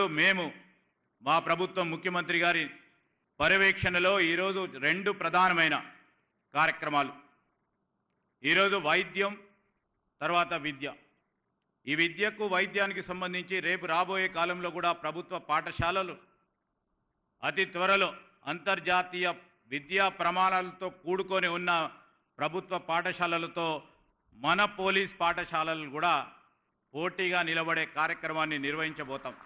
ఈరోజు మేము మా ప్రభుత్వం ముఖ్యమంత్రి గారి పర్యవేక్షణలో ఈరోజు రెండు ప్రధానమైన కార్యక్రమాలు. ఈరోజు వైద్యం తర్వాత విద్య. ఈ విద్యకు వైద్యానికి సంబంధించి రేపు రాబోయే కాలంలో కూడా ప్రభుత్వ పాఠశాలలు అతి త్వరలో అంతర్జాతీయ విద్యా ప్రమాణాలతో కూడుకొని ఉన్న ప్రభుత్వ పాఠశాలలతో మన పోలీస్ పాఠశాలలు కూడా పోటీగా నిలబడే కార్యక్రమాన్ని నిర్వహించబోతాం.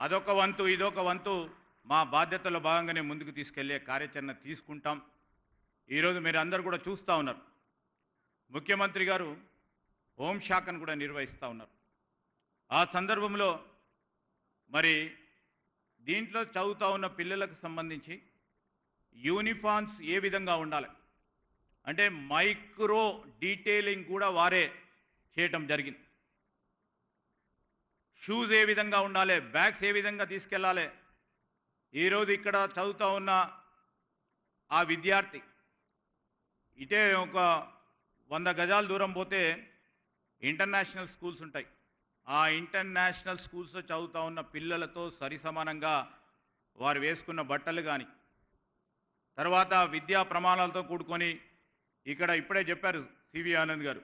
అదొక వంతు ఇదొక వంతు మా బాధ్యతలో భాగంగానే ముందుకు తీసుకెళ్ళే కార్యాచరణ తీసుకుంటాం. ఈరోజు మీరు అందరు కూడా చూస్తూ ఉన్నారు. ముఖ్యమంత్రి గారు హోంశాఖను కూడా నిర్వహిస్తూ ఉన్నారు. ఆ సందర్భంలో మరి దీంట్లో చదువుతూ ఉన్న పిల్లలకు సంబంధించి యూనిఫామ్స్ ఏ విధంగా ఉండాలి? అంటే మైక్రో డీటెయిలింగ్ కూడా వారే చేయటం జరిగింది. షూస్ ఏ విధంగా ఉండాలి? బ్యాగ్స్ ఏ విధంగా తీసుకెళ్ళాలి? ఈరోజు ఇక్కడ చదువుతూ ఉన్న ఆ విద్యార్థి ఇటే ఒక వంద గజాల దూరం పోతే ఇంటర్నేషనల్ స్కూల్స్ ఉంటాయి. ఆ ఇంటర్నేషనల్ స్కూల్స్లో చదువుతూ ఉన్న పిల్లలతో సరిసమానంగా వారు వేసుకున్న బట్టలు కానీ తర్వాత విద్యా ప్రమాణాలతో కూడుకొని ఇక్కడ ఇప్పుడే చెప్పారు సివి ఆనంద్ గారు.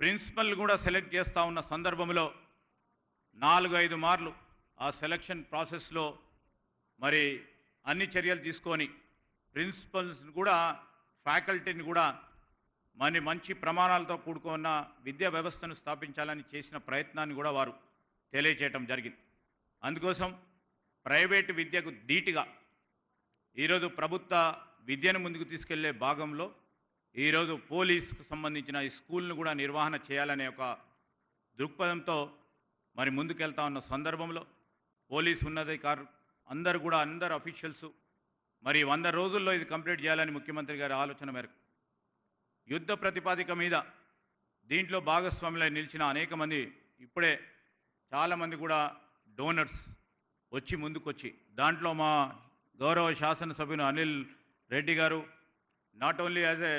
ప్రిన్సిపల్ కూడా సెలెక్ట్ చేస్తూ ఉన్న సందర్భంలో నాలుగు ఐదు మార్లు ఆ సెలక్షన్ ప్రాసెస్లో మరి అన్ని చర్యలు తీసుకొని ప్రిన్సిపల్స్ని కూడా ఫ్యాకల్టీని కూడా మరి మంచి ప్రమాణాలతో కూడుకున్న విద్యా వ్యవస్థను స్థాపించాలని చేసిన ప్రయత్నాన్ని కూడా వారు తెలియచేయటం జరిగింది. అందుకోసం ప్రైవేటు విద్యకు ధీటుగా ఈరోజు ప్రభుత్వ విద్యను ముందుకు తీసుకెళ్ళే భాగంలో ఈరోజు పోలీస్కు సంబంధించిన ఈ స్కూల్ను కూడా నిర్వహణ చేయాలనే ఒక దృక్పథంతో మరి ముందుకెళ్తా ఉన్న సందర్భంలో పోలీస్ ఉన్నతాధికారులు అందరు కూడా అందరు అఫీషియల్స్ మరి వంద రోజుల్లో ఇది కంప్లీట్ చేయాలని ముఖ్యమంత్రి గారి ఆలోచన మేరకు యుద్ధ ప్రతిపాదిక మీద దీంట్లో భాగస్వాములై నిలిచిన అనేక మంది ఇప్పుడే చాలామంది కూడా డోనర్స్ వచ్చి ముందుకొచ్చి దాంట్లో మా గౌరవ శాసనసభ్యులు అనిల్ రెడ్డి గారు నాట్ ఓన్లీ యాజ్ ఏ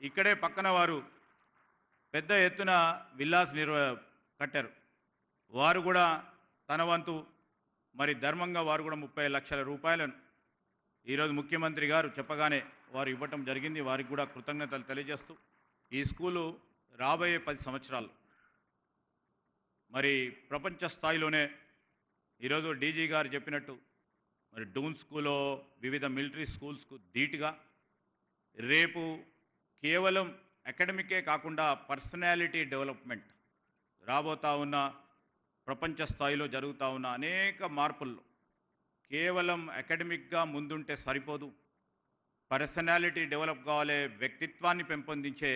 ఇక్కడే పక్కన వారు పెద్ద ఎత్తున విల్లాస్ నిర్వ కట్టారు. వారు కూడా తన వంతు మరి ధర్మంగా వారు కూడా ముప్పై లక్షల రూపాయలను ఈరోజు ముఖ్యమంత్రి గారు చెప్పగానే వారు ఇవ్వటం జరిగింది. వారికి కూడా కృతజ్ఞతలు తెలియజేస్తూ ఈ స్కూలు రాబోయే పది సంవత్సరాలు మరి ప్రపంచ స్థాయిలోనే ఈరోజు డీజీ గారు చెప్పినట్టు మరి డూన్ స్కూలో వివిధ మిలిటరీ స్కూల్స్కు ధీటుగా రేపు కేవలం అకాడమికే కాకుండా పర్సనాలిటీ డెవలప్మెంట్ రాబోతా ఉన్న ప్రపంచ స్థాయిలో జరుగుతూ ఉన్న అనేక మార్పుల్లో కేవలం అకాడమిక్గా ముందుంటే సరిపోదు. పర్సనాలిటీ డెవలప్ కావాలే వ్యక్తిత్వాన్ని పెంపొందించే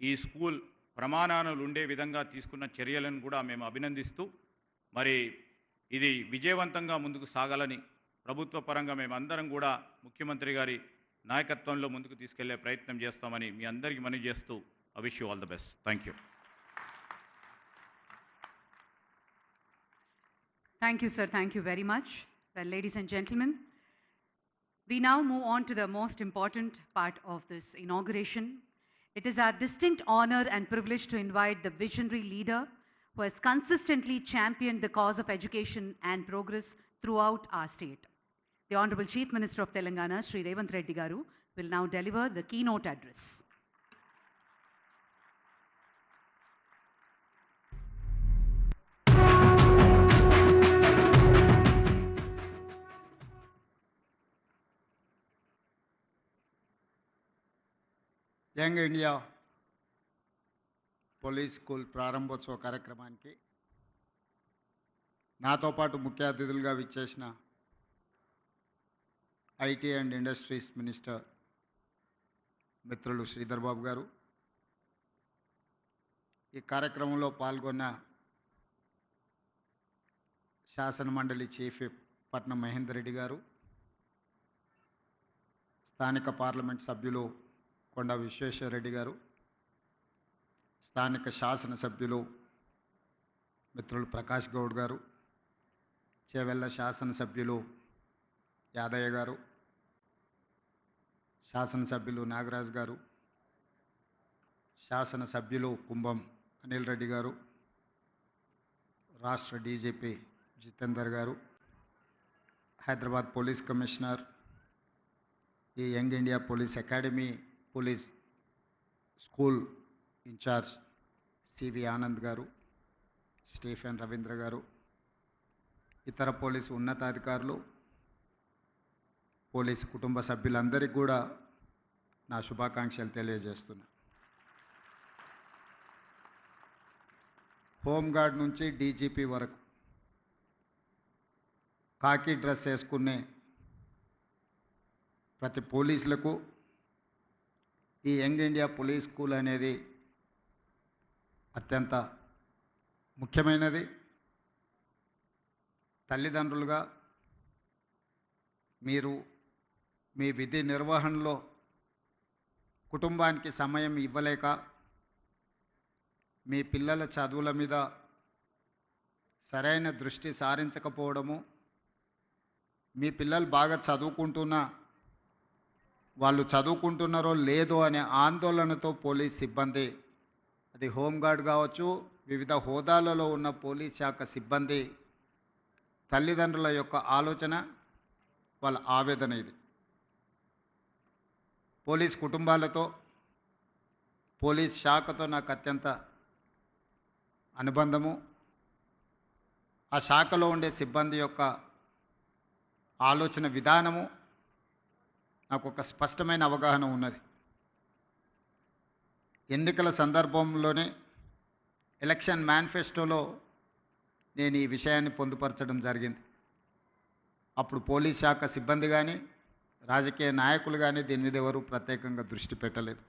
ఈ స్కూల్ ప్రమాణాలు ఉండే విధంగా తీసుకున్న చర్యలను కూడా మేము అభినందిస్తూ మరి ఇది విజయవంతంగా ముందుకు సాగాలని ప్రభుత్వ పరంగా మేమందరం కూడా ముఖ్యమంత్రి గారి నాయకత్వంలో ముందుకు తీసుకెళ్ళే ప్రయత్నం చేస్తామని మీ అందరికీ మనవి చేస్తూ I wish you all the best thank you Thank you, sir. Thank you very much. Well, ladies and gentlemen, we now move on to the most important part of this inauguration. It is our distinct honor and privilege to invite the visionary leader who has consistently championed the cause of education and progress throughout our state. The Honorable Chief Minister of Telangana, Sri Revant Reddy Garu, will now deliver the keynote address. Young India police school ప్రారంభోత్సవ కార్యక్రమానికి నాతో పాటు ముఖ్య అతిథులుగా విచ్చేసిన IT and industries minister మిత్రులు శ్రీధర్ బాబు గారు. ఈ కార్యక్రమంలో పాల్గొన్న శాసన మండలి చీఫ్ పట్నం మహేందర్ రెడ్డి గారు స్థానిక పార్లమెంట్ సభ్యులు కొండ విశ్వేశ్వరరెడ్డి గారు స్థానిక శాసనసభ్యులు మిత్రులు ప్రకాష్ గౌడ్ గారు చేవెళ్ళ శాసనసభ్యులు యాదయ్య గారు శాసనసభ్యులు నాగరాజ్ గారు శాసనసభ్యులు కుంభం అనిల్ రెడ్డి గారు రాష్ట్ర డీజీపీ జితేందర్ గారు హైదరాబాద్ పోలీస్ కమిషనర్ ఈ young India police academy police school incharge CV Anand గారు స్టీఫెన్ రవీంద్ర గారు ఇతర పోలీసు ఉన్నతాధికారులు పోలీసు కుటుంబ సభ్యులందరికీ కూడా నా శుభాకాంక్షలు తెలియజేస్తున్నా. హోంగార్డ్ నుంచి డీజీపీ వరకు కాకి డ్రెస్ వేసుకునే ప్రతి పోలీసులకు ఈ యంగ్ ఇండియా పోలీస్ స్కూల్ అనేది అత్యంత ముఖ్యమైనది. తల్లిదండ్రులుగా మీరు మీ విధి నిర్వహణలో కుటుంబానికి సమయం ఇవ్వలేక మీ పిల్లల చదువుల మీద సరైన దృష్టి సారించకపోవడము మీ పిల్లలు బాగా చదువుకుంటున్నా వాళ్ళు చదువుకుంటున్నారో లేదో అనే ఆందోళనతో పోలీస్ సిబ్బంది అది హోంగార్డ్ కావచ్చు వివిధ హోదాలలో ఉన్న పోలీస్ శాఖ సిబ్బంది తల్లిదండ్రుల యొక్క ఆలోచన వాళ్ళ ఆవేదన ఇది. పోలీస్ కుటుంబాలతో పోలీస్ శాఖతో నాకు అత్యంత అనుబంధము. ఆ శాఖలో ఉండే సిబ్బంది యొక్క ఆలోచన విధానము నాకు ఒక స్పష్టమైన అవగాహన ఉన్నది. ఎన్నికల సందర్భంలోనే ఎలక్షన్ మేనిఫెస్టోలో నేను ఈ విషయాన్ని పొందుపరచడం జరిగింది. అప్పుడు పోలీస్ శాఖ సిబ్బంది కానీ రాజకీయ నాయకులు కానీ దీని మీద ఎవరు ప్రత్యేకంగా దృష్టి పెట్టలేదు.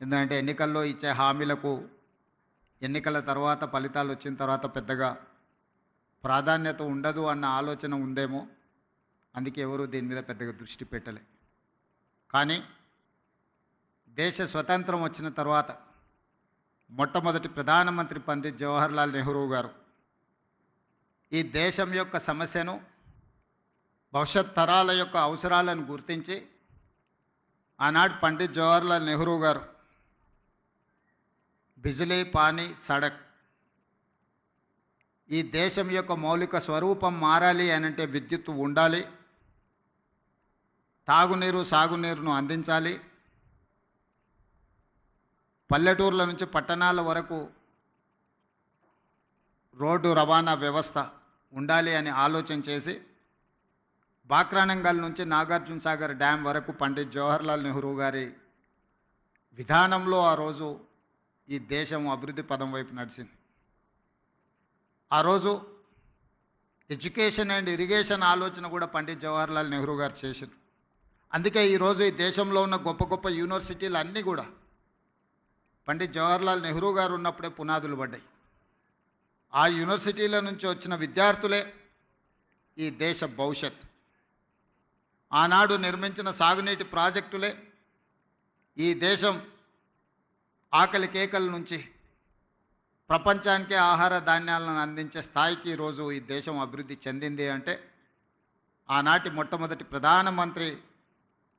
ఎందుకంటే ఎన్నికల్లో ఇచ్చే హామీలకు ఎన్నికల తర్వాత ఫలితాలు వచ్చిన తర్వాత పెద్దగా ప్రాధాన్యత ఉండదు అన్న ఆలోచన ఉందేమో అందుకే ఎవరు దీని మీద పెద్దగా దృష్టి పెట్టలే. కానీ దేశ స్వతంత్రం వచ్చిన తర్వాత మొట్టమొదటి ప్రధానమంత్రి పండిత్ జవహర్లాల్ నెహ్రూ గారు ఈ దేశం యొక్క సమస్యను భవిష్యత్ తరాల యొక్క అవసరాలను గుర్తించి ఆనాడు పండిత్ జవహర్లాల్ నెహ్రూ గారు బిజిలీ పానీ సడక్. ఈ దేశం యొక్క మౌలిక స్వరూపం మారాలి అనంటే విద్యుత్తు ఉండాలి. తాగునీరు సాగునీరును అందించాలి. పల్లెటూర్ల నుంచి పట్టణాల వరకు రోడ్డు రవాణా వ్యవస్థ ఉండాలి అని ఆలోచన చేసి బాక్రానంగల్ నుంచి నాగార్జున సాగర్ డ్యాం వరకు పండిత్ జవహర్లాల్ నెహ్రూ గారి విధానంలో ఆ రోజు ఈ దేశం అభివృద్ధి పదం వైపు నడిచింది. ఆ రోజు ఎడ్యుకేషన్ అండ్ ఇరిగేషన్ ఆలోచన కూడా పండిత్ జవహర్లాల్ నెహ్రూ గారు చేశారు అందుకే ఈరోజు ఈ దేశంలో ఉన్న గొప్ప గొప్ప యూనివర్సిటీలు అన్నీ కూడా పండిత్ జవహర్లాల్ నెహ్రూ గారు ఉన్నప్పుడే పునాదులు పడ్డాయి. ఆ యూనివర్సిటీల నుంచి వచ్చిన విద్యార్థులే ఈ దేశ భవిష్యత్ ఆనాడు నిర్మించిన సాగునీటి ప్రాజెక్టులే ఈ దేశం ఆకలి కేకల నుంచి ప్రపంచానికే ఆహార ధాన్యాలను అందించే స్థాయికి ఈరోజు ఈ దేశం అభివృద్ధి చెందింది అంటే ఆనాటి మొట్టమొదటి ప్రధానమంత్రి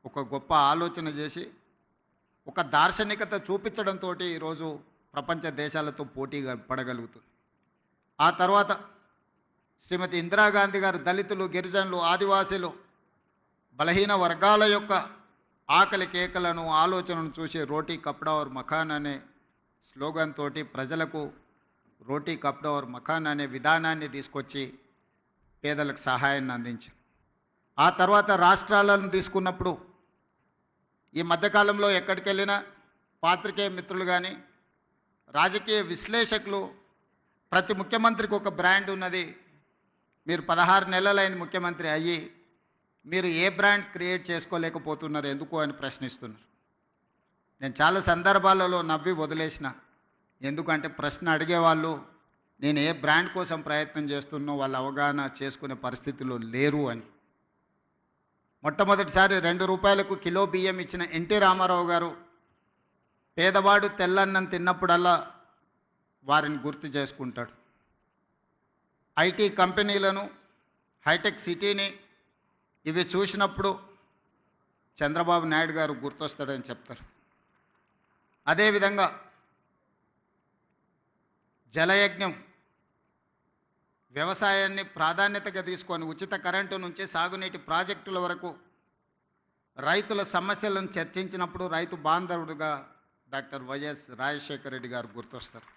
ఒక గొప్ప ఆలోచన చేసి ఒక దార్శనికత చూపించడంతో ఈరోజు ప్రపంచ దేశాలతో పోటీ పడగలుగుతుంది. ఆ తర్వాత శ్రీమతి ఇందిరాగాంధీ గారు దళితులు గిరిజనులు ఆదివాసీలు బలహీన వర్గాల యొక్క ఆకలి కేకలను ఆలోచనను చూసి రోటీ కప్డవర్ మఖాన్ అనే స్లోగన్ తోటి ప్రజలకు రోటీ కప్డవర్ మఖాన్ అనే విధానాన్ని తీసుకొచ్చి పేదలకు సహాయాన్ని అందించారు. ఆ తర్వాత రాష్ట్రాలను తీసుకున్నప్పుడు ఈ మధ్యకాలంలో ఎక్కడికి వెళ్ళినా పాత్రికేయ మిత్రులు కానీ రాజకీయ విశ్లేషకులు ప్రతి ముఖ్యమంత్రికి ఒక బ్రాండ్ ఉన్నది. మీరు పదహారు నెలలైన ముఖ్యమంత్రి అయ్యి మీరు ఏ బ్రాండ్ క్రియేట్ చేసుకోలేకపోతున్నారు ఎందుకు అని ప్రశ్నిస్తున్నారు. నేను చాలా సందర్భాలలో నవ్వి వదిలేసిన ఎందుకంటే ప్రశ్న అడిగేవాళ్ళు నేను ఏ బ్రాండ్ కోసం ప్రయత్నం చేస్తున్నో వాళ్ళ అవగాహన చేసుకునే పరిస్థితుల్లో లేరు అని. మొట్టమొదటిసారి రెండు రూపాయలకు కిలో బియ్యం ఇచ్చిన ఎన్టీ రామారావు గారు పేదవాడు తెల్లన్నం తిన్నప్పుడల్లా వారిని గుర్తు చేసుకుంటాడు. ఐటీ కంపెనీలను హైటెక్ సిటీని ఇవి చూసినప్పుడు చంద్రబాబు నాయుడు గారు గుర్తొస్తాడని చెప్తారు. అదేవిధంగా జలయజ్ఞం వ్యవసాయాన్ని ప్రాధాన్యతగా తీసుకొని ఉచిత కరెంటు నుంచి సాగునీటి ప్రాజెక్టుల వరకు రైతుల సమస్యలను చర్చించినప్పుడు రైతు బాంధవుడుగా డాక్టర్ వైఎస్ రాజశేఖర రెడ్డి గారు గుర్తొస్తారు.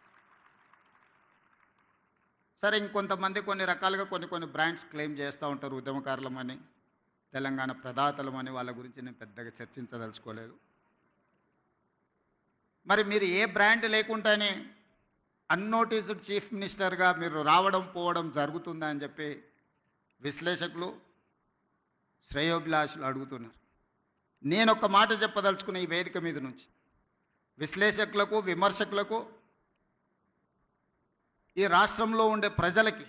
సరే ఇంకొంతమంది కొన్ని రకాలుగా కొన్ని కొన్ని బ్రాండ్స్ క్లెయిమ్ చేస్తూ ఉంటారు ఉద్యమకారులమని తెలంగాణ ప్రదాతలమని వాళ్ళ గురించి నేను పెద్దగా చర్చించదలుచుకోలేదు. మరి మీరు ఏ బ్రాండ్ లేకుండానే అన్నోటీస్డ్ చీఫ్ మినిస్టర్గా మీరు రావడం పోవడం జరుగుతుందా అని చెప్పి విశ్లేషకులు శ్రేయోభిలాషులు అడుగుతున్నారు. నేను ఒక మాట చెప్పదలుచుకున్న ఈ వేదిక మీద నుంచి. విశ్లేషకులకు విమర్శకులకు ఈ రాష్ట్రంలో ఉండే ప్రజలకి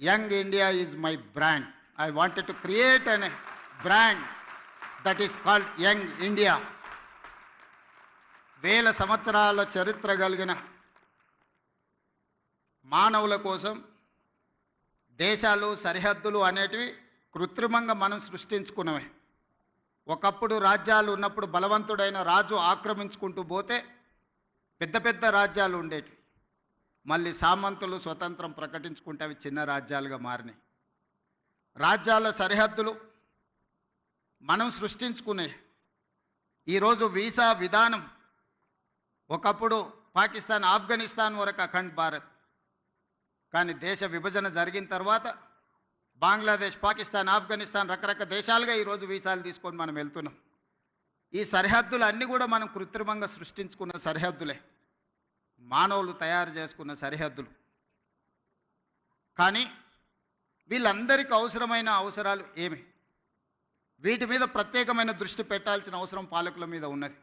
young India is my brand. I wanted to create an brand that is called young India. వేల సంవత్సరాల చరిత్ర కలిగిన మానవుల కోసం దేశాలు సరిహద్దులు అనేటివి కృత్రిమంగా మనం సృష్టించుకున్నవే. ఒకప్పుడు రాజ్యాలు ఉన్నప్పుడు బలవంతుడైన రాజు ఆక్రమించుకుంటూ పోతే పెద్ద పెద్ద రాజ్యాలు ఉండేవి మళ్ళీ సామంతులు స్వతంత్రం ప్రకటించుకుంటే అవి చిన్న రాజ్యాలుగా మారినాయి. రాజ్యాల సరిహద్దులు మనం సృష్టించుకునే ఈరోజు వీసా విధానం ఒకప్పుడు పాకిస్తాన్ ఆఫ్ఘనిస్తాన్ వరకు అఖండ్ భారత్. కానీ దేశ విభజన జరిగిన తర్వాత బంగ్లాదేశ్ పాకిస్తాన్ ఆఫ్ఘనిస్తాన్ రకరకాల దేశాలుగా ఈరోజు వీసాలు తీసుకొని మనం వెళ్తున్నాం. ఈ సరిహద్దులు అన్నీ కూడా మనం కృత్రిమంగా సృష్టించుకున్న సరిహద్దులే. మానవులు తయారు చేసుకున్న సరిహద్దులు. కానీ వీళ్ళందరికీ అవసరమైన అవసరాలు ఏమి? వీటి మీద ప్రత్యేకమైన దృష్టి పెట్టాల్సిన అవసరం పాలకుల మీద ఉన్నది.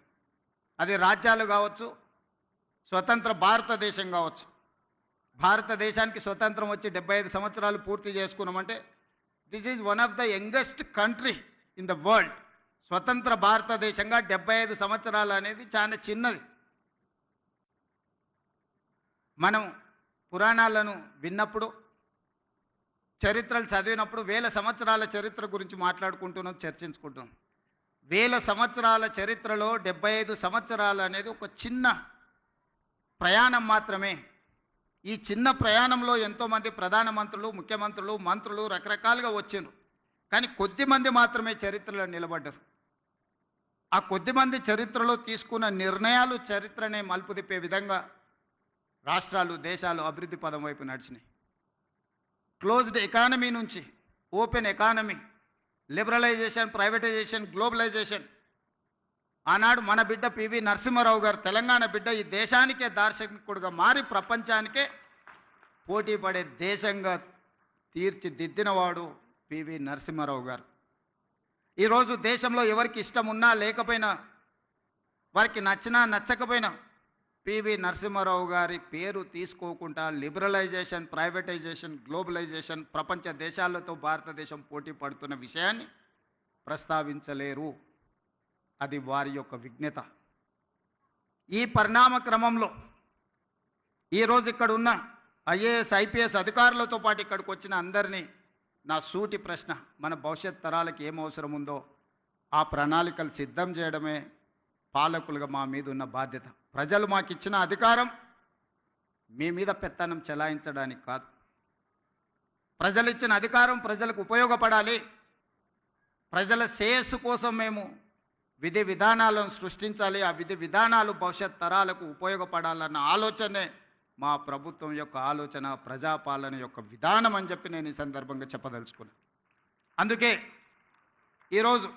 అది రాజ్యాలు కావచ్చు స్వతంత్ర భారతదేశం కావచ్చు. భారతదేశానికి స్వతంత్రం వచ్చి డెబ్బై ఐదు సంవత్సరాలు పూర్తి చేసుకున్నామంటే this is one of the youngest country in the world స్వతంత్ర భారతదేశంగా డెబ్బై ఐదు సంవత్సరాలు అనేది చాలా చిన్నది. మనం పురాణాలను విన్నప్పుడు చరిత్రలు చదివినప్పుడు వేల సంవత్సరాల చరిత్ర గురించి మాట్లాడుకుంటున్నాం చర్చించుకుంటున్నాం. వేల సంవత్సరాల చరిత్రలో డెబ్బై ఐదు సంవత్సరాలు అనేది ఒక చిన్న ప్రయాణం మాత్రమే. ఈ చిన్న ప్రయాణంలో ఎంతోమంది ప్రధానమంత్రులు ముఖ్యమంత్రులు మంత్రులు రకరకాలుగా వచ్చిండ్రు. కానీ కొద్ది మంది మాత్రమే చరిత్రలో నిలబడ్డారు. ఆ కొద్ది మంది చరిత్రలో తీసుకున్న నిర్ణయాలు చరిత్రనే మలుపు తిప్పే విధంగా రాష్ట్రాలు దేశాలు అభివృద్ధి పదం వైపు నడిచినాయి. క్లోజ్డ్ ఎకానమీ నుంచి open economy liberalisation privatisation globalisation ఆనాడు మన బిడ్డ పివి నరసింహారావు గారు తెలంగాణ బిడ్డ ఈ దేశానికే దార్శనికుడుగా మారి ప్రపంచానికే పోటీ పడే దేశంగా తీర్చిదిద్దినవాడు పివి నరసింహారావు గారు. ఈరోజు దేశంలో ఎవరికి ఇష్టం ఉన్నా లేకపోయినా వారికి నచ్చినా నచ్చకపోయినా పివి నరసింహారావు గారి పేరు తీసుకోకుండా లిబరలైజేషన్ ప్రైవేటైజేషన్ గ్లోబలైజేషన్ ప్రపంచ దేశాలతో భారతదేశం పోటీ పడుతున్న విషయాన్ని ప్రస్తావించలేరు. అది వారి యొక్క విఘ్నత. ఈ పరిణామ క్రమంలో ఈరోజు ఇక్కడ ఉన్న ఐఏఎస్ ఐపీఎస్ అధికారులతో పాటు ఇక్కడికి వచ్చిన అందరినీ నా సూటి ప్రశ్న మన భవిష్యత్ తరాలకు ఏం అవసరం ఉందో ఆ ప్రణాళికలు సిద్ధం చేయడమే పాలకులుగా మా మీద ఉన్న బాధ్యత. ప్రజలు మాకు ఇచ్చిన అధికారం మీ మీద పెత్తనం చెలాయించడానికి కాదు. ప్రజలు ఇచ్చిన అధికారం ప్రజలకు ఉపయోగపడాలి. ప్రజల శ్రేయస్సు కోసం మేము విధి విధానాలను సృష్టించాలి ఆ విధి విధానాలు భవిష్యత్ తరాలకు ఉపయోగపడాలన్న ఆలోచనే మా ప్రభుత్వం యొక్క ఆలోచన ప్రజాపాలన యొక్క విధానం అని చెప్పి నేను ఈ సందర్భంగా చెప్పదలుచుకున్నాను అందుకే ఈరోజు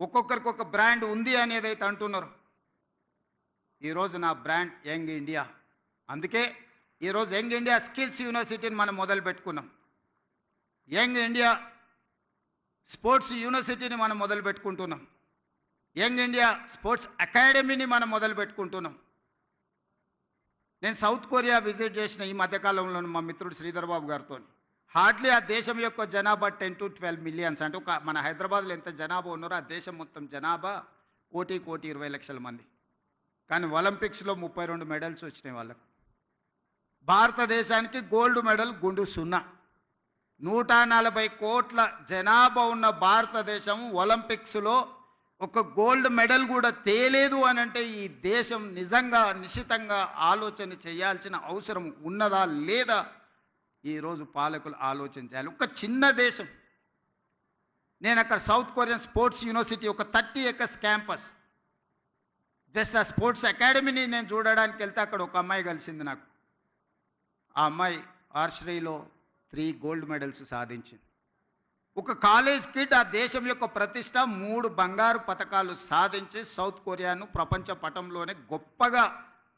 ఒక్కొక్కరికి ఒక బ్రాండ్ ఉంది అనేది అయితే అంటున్నారు. ఈరోజు నా బ్రాండ్ యంగ్ ఇండియా. అందుకే ఈరోజు యంగ్ ఇండియా స్కిల్స్ యూనివర్సిటీని మనం మొదలు పెట్టుకున్నాం. యంగ్ ఇండియా స్పోర్ట్స్ యూనివర్సిటీని మనం మొదలు పెట్టుకుంటున్నాం. యంగ్ ఇండియా స్పోర్ట్స్ అకాడమీని మనం మొదలు పెట్టుకుంటున్నాం. నేను సౌత్ కొరియా విజిట్ చేసిన ఈ మధ్యకాలంలో మా మిత్రుడు శ్రీధర్ బాబు గారితో. హార్డ్లీ ఆ దేశం యొక్క జనాభా టెన్ టు ట్వెల్వ్ మిలియన్స్. అంటే ఒక మన హైదరాబాద్లో ఎంత జనాభా ఉన్నారో ఆ దేశం మొత్తం జనాభా కోటి కోటి ఇరవై లక్షల మంది. కానీ ఒలింపిక్స్లో ముప్పై రెండు మెడల్స్ వచ్చినాయి వాళ్ళకు. భారతదేశానికి గోల్డ్ మెడల్ గుండు సున్నా. నూట నలభై కోట్ల జనాభా ఉన్న భారతదేశం ఒలింపిక్స్లో ఒక గోల్డ్ మెడల్ కూడా తేలేదు అని అంటే ఈ దేశం నిజంగా నిశ్చితంగా ఆలోచన చేయాల్సిన అవసరం ఉన్నదా లేదా ఈరోజు పాలకులు ఆలోచన చేయాలి. ఒక చిన్న దేశం. నేను అక్కడ సౌత్ కొరియన్ స్పోర్ట్స్ యూనివర్సిటీ ఒక థర్టీ ఎకర్స్ క్యాంపస్. జస్ట్ ఆ స్పోర్ట్స్ అకాడమీని నేను చూడడానికి వెళ్తే అక్కడ ఒక అమ్మాయి కలిసింది నాకు. ఆ అమ్మాయి ఆర్చరీలో త్రీ గోల్డ్ మెడల్స్ సాధించింది. ఒక కాలేజ్ కిడ్ ఆ దేశం యొక్క ప్రతిష్ట మూడు బంగారు పథకాలు సాధించి సౌత్ కొరియాను ప్రపంచ పటంలోనే గొప్పగా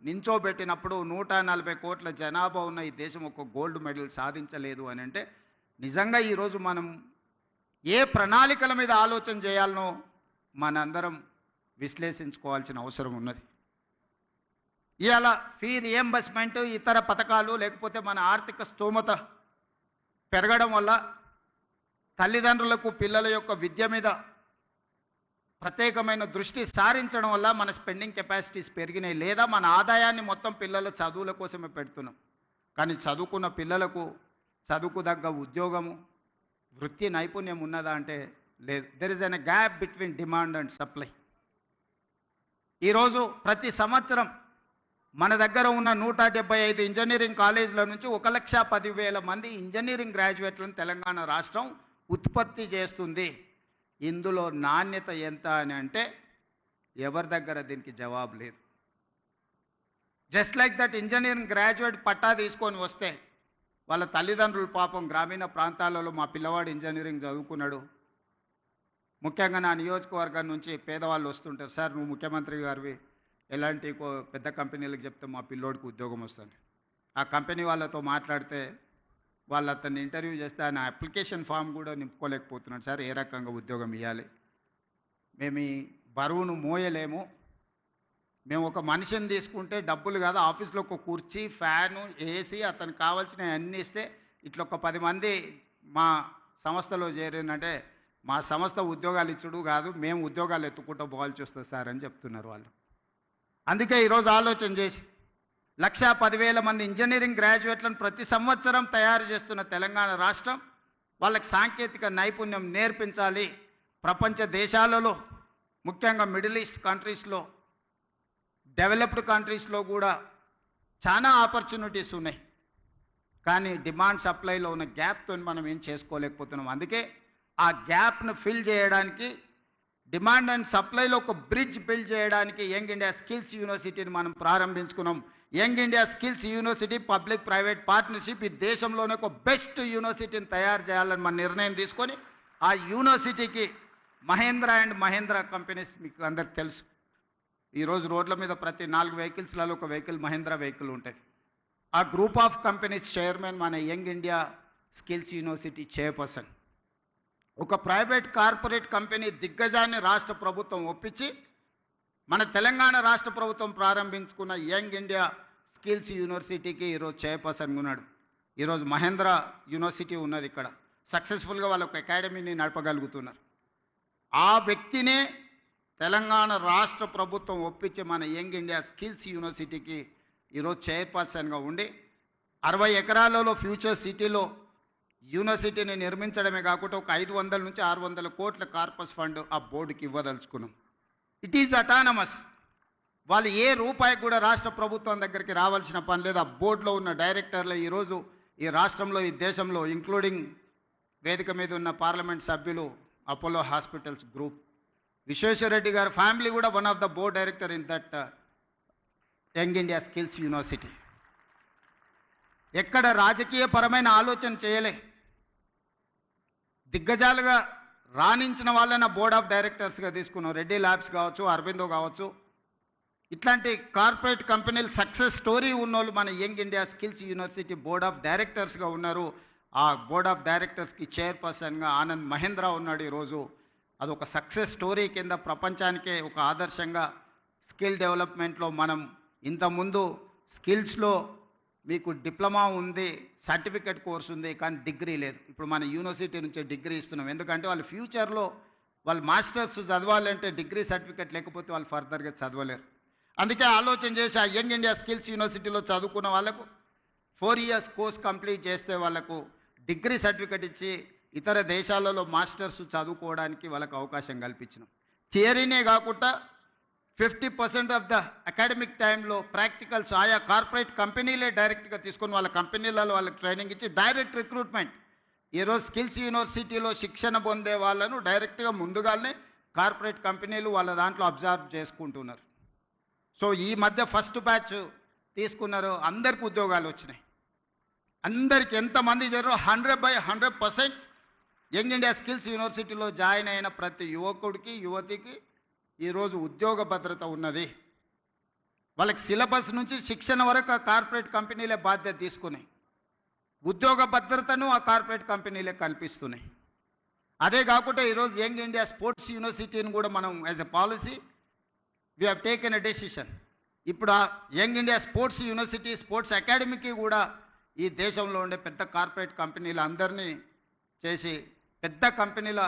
నించోబెట్టినప్పుడు నూట నలభై కోట్ల జనాభా ఉన్న ఈ దేశం ఒక గోల్డ్ మెడల్ సాధించలేదు అని అంటే నిజంగా ఈరోజు మనం ఏ ప్రణాళికల మీద ఆలోచన చేయాలనో మనందరం విశ్లేషించుకోవాల్సిన అవసరం ఉన్నది. ఇవాళ ఫీ రియంబర్స్మెంట్ ఇతర పథకాలు లేకపోతే మన ఆర్థిక స్తోమత పెరగడం వల్ల తల్లిదండ్రులకు పిల్లల యొక్క విద్య మీద ప్రత్యేకమైన దృష్టి సారించడం వల్ల మన స్పెండింగ్ కెపాసిటీస్ పెరిగినాయి. లేదా మన ఆదాయాన్ని మొత్తం పిల్లల చదువుల కోసమే పెడుతున్నాం. కానీ చదువుకున్న పిల్లలకు చదువుకు తగ్గ ఉద్యోగము వృత్తి నైపుణ్యం ఉన్నదా అంటే లేదు. There is an gap between demand and supply ఈరోజు ప్రతి సంవత్సరం మన దగ్గర ఉన్న నూట డెబ్బై ఐదు ఇంజనీరింగ్ కాలేజీల నుంచి ఒక లక్ష పదివేల మంది ఇంజనీరింగ్ గ్రాడ్యుయేట్లను తెలంగాణ రాష్ట్రం ఉత్పత్తి చేస్తుంది. ఇందులో నాణ్యత ఎంత అని అంటే ఎవరి దగ్గర దీనికి జవాబు లేదు. Just like that engineering graduate పట్టా తీసుకొని వస్తే వాళ్ళ తల్లిదండ్రులు పాపం గ్రామీణ ప్రాంతాలలో మా పిల్లవాడు ఇంజనీరింగ్ చదువుకున్నాడు. ముఖ్యంగా నా నియోజకవర్గం నుంచి పేదవాళ్ళు వస్తుంటారు సార్ నువ్వు ముఖ్యమంత్రి గారివి. ఎలాంటి కో- పెద్ద కంపెనీలకు చెప్తే మా పిల్లోడికి ఉద్యోగం వస్తుంది. ఆ కంపెనీ వాళ్ళతో మాట్లాడితే వాళ్ళు అతన్ని ఇంటర్వ్యూ చేస్తే ఆయన అప్లికేషన్ ఫామ్ కూడా నింపుకోలేకపోతున్నాడు. సార్ ఏ రకంగా ఉద్యోగం ఇవ్వాలి మేము ఈ బరువును మోయలేము. మేము ఒక మనిషిని తీసుకుంటే డబ్బులు కాదు ఆఫీస్లో ఒక కుర్చీ ఫ్యాను ఏసీ అతనికి కావాల్సిన అన్ని ఇస్తే ఇట్లా ఒక పది మంది మా సంస్థలో చేరినంటే మా సంస్థ ఉద్యోగాలు ఇచ్చుడు కాదు మేము ఉద్యోగాలు ఎత్తుకుంటూ పోవాల్సి వస్తుంది సార్ అని చెప్తున్నారు వాళ్ళు. అందుకే ఈరోజు ఆలోచన చేసి లక్షా పదివేల మంది ఇంజనీరింగ్ గ్రాడ్యుయేట్లను ప్రతి సంవత్సరం తయారు చేస్తున్న తెలంగాణ రాష్ట్రం వాళ్ళకి సాంకేతిక నైపుణ్యం నేర్పించాలి. ప్రపంచ దేశాలలో ముఖ్యంగా మిడిల్ ఈస్ట్ కంట్రీస్లో డెవలప్డ్ కంట్రీస్లో కూడా చాలా ఆపర్చునిటీస్ ఉన్నాయి. కానీ డిమాండ్ సప్లైలో ఉన్న గ్యాప్తో మనం ఏం చేసుకోలేకపోతున్నాం. అందుకే ఆ గ్యాప్ను ఫిల్ చేయడానికి డిమాండ్ అండ్ సప్లైలో ఒక బ్రిడ్జ్ బిల్డ్ చేయడానికి యంగ్ ఇండియా స్కిల్స్ యూనివర్సిటీని మనం ప్రారంభించుకున్నాం. Young India skills university public private partnership ఈ దేశంలోనే ఒక బెస్ట్ యూనివర్సిటీని తయారు చేయాలని మన నిర్ణయం తీసుకొని ఆ యూనివర్సిటీకి మహేంద్ర అండ్ మహేంద్ర కంపెనీస్ మీకు అందరికి తెలుసు. ఈరోజు రోడ్ల మీద ప్రతి నాలుగు వెహికల్స్లలో ఒక వెహికల్ మహేంద్ర వెహికల్ ఉంటుంది. ఆ గ్రూప్ ఆఫ్ కంపెనీస్ చైర్మన్ మన young India skills university chairperson. ఒక ప్రైవేట్ కార్పొరేట్ కంపెనీ దిగ్గజాన్ని రాష్ట్ర ప్రభుత్వం ఒప్పించి మన తెలంగాణ రాష్ట్ర ప్రభుత్వం ప్రారంభించుకున్న యంగ్ ఇండియా స్కిల్స్ యూనివర్సిటీకి ఈరోజు చైర్పర్సన్ ఉన్నాడు. ఈరోజు మహేంద్ర యూనివర్సిటీ ఉన్నది ఇక్కడ. సక్సెస్ఫుల్గా వాళ్ళ ఒక అకాడమీని నడపగలుగుతున్నారు. ఆ వ్యక్తినే తెలంగాణ రాష్ట్ర ప్రభుత్వం ఒప్పించి మన యంగ్ ఇండియా స్కిల్స్ యూనివర్సిటీకి ఈరోజు చైర్పర్సన్గా ఉండి అరవై ఎకరాలలో ఫ్యూచర్ సిటీలో యూనివర్సిటీని నిర్మించడమే కాకుండా ఒక ఐదు వందల నుంచి ఆరు వందల కోట్ల కార్పస్ ఫండ్ ఆ బోర్డుకి ఇవ్వదలుచుకున్నాం. ఇట్ ఈజ్ అటానమస్ వాళ్ళు ఏ రూపాయి కూడా రాష్ట్ర ప్రభుత్వం దగ్గరికి రావాల్సిన పని లేదు. ఆ బోర్డులో ఉన్న డైరెక్టర్లు ఈరోజు ఈ రాష్ట్రంలో ఈ దేశంలో ఇంక్లూడింగ్ వేదిక మీద ఉన్న పార్లమెంట్ సభ్యులు అపోలో హాస్పిటల్స్ గ్రూప్ విశ్వేశ్వరరెడ్డి గారి ఫ్యామిలీ కూడా one of the board director in that young India skills university ఎక్కడ రాజకీయపరమైన ఆలోచన చేయలే. దిగ్గజాలుగా రాణించిన వాళ్ళని బోర్డ్ ఆఫ్ డైరెక్టర్స్గా తీసుకున్నాం రెడ్డి ల్యాబ్స్ కావచ్చు అరవిందో కావచ్చు. ఇట్లాంటి కార్పొరేట్ కంపెనీలు సక్సెస్ స్టోరీ ఉన్నోళ్ళు మన young India skills university board of డైరెక్టర్స్గా ఉన్నారు. ఆ బోర్డ్ ఆఫ్ డైరెక్టర్స్కి చైర్పర్సన్గా ఆనంద్ మహేంద్ర ఉన్నాడు ఈరోజు. అదొక సక్సెస్ స్టోరీ కింద ప్రపంచానికే ఒక ఆదర్శంగా స్కిల్ డెవలప్మెంట్లో మనం ఇంతకుముందు స్కిల్స్లో మీకు డిప్లొమా ఉంది సర్టిఫికెట్ కోర్స్ ఉంది కానీ డిగ్రీ లేదు. ఇప్పుడు మన యూనివర్సిటీ నుంచి డిగ్రీ ఇస్తున్నాం. ఎందుకంటే వాళ్ళు ఫ్యూచర్లో వాళ్ళు మాస్టర్స్ చదవాలంటే డిగ్రీ సర్టిఫికెట్ లేకపోతే వాళ్ళు ఫర్దర్గా చదవలేరు. అందుకే ఆలోచన చేసి ఆ యంగ్ ఇండియా స్కిల్స్ యూనివర్సిటీలో చదువుకున్న వాళ్ళకు ఫోర్ ఇయర్స్ కోర్స్ కంప్లీట్ చేస్తే వాళ్ళకు డిగ్రీ సర్టిఫికెట్ ఇచ్చి ఇతర దేశాలలో మాస్టర్స్ చదువుకోవడానికి వాళ్ళకు అవకాశం కల్పించినాం. థియరీనే కాకుండా fifty percent of the academic టైంలో ప్రాక్టికల్స్ ఆయా కార్పొరేట్ కంపెనీలే డైరెక్ట్గా తీసుకొని వాళ్ళ కంపెనీలలో వాళ్ళకి ట్రైనింగ్ ఇచ్చి డైరెక్ట్ రిక్రూట్మెంట్. ఈరోజు స్కిల్స్ యూనివర్సిటీలో శిక్షణ పొందే వాళ్ళను డైరెక్ట్గా ముందుగానే కార్పొరేట్ కంపెనీలు వాళ్ళ దాంట్లో అబ్జర్వ్ చేసుకుంటున్నారు. సో ఈ మధ్య ఫస్ట్ బ్యాచ్ తీసుకున్నారు అందరికి ఉద్యోగాలు వచ్చినాయి. అందరికి ఎంతమంది జరో hundred by hundred percent young India skills యూనివర్సిటీలో జాయిన్ అయిన ప్రతి యువకుడికి యువతికి ఈరోజు ఉద్యోగ భద్రత ఉన్నది. వాళ్ళకి సిలబస్ నుంచి శిక్షణ వరకు ఆ కార్పొరేట్ కంపెనీలే బాధ్యత తీసుకున్నాయి. ఉద్యోగ భద్రతను ఆ కార్పొరేట్ కంపెనీలే కల్పిస్తున్నాయి. అదే కాకుండా ఈరోజు యంగ్ ఇండియా స్పోర్ట్స్ యూనివర్సిటీని కూడా మనం as a policy we have taken a decision. ఇప్పుడు ఆ young India sports university sports అకాడమీకి కూడా ఈ దేశంలో ఉండే పెద్ద కార్పొరేట్ కంపెనీలు అందరినీ చేసి పెద్ద కంపెనీల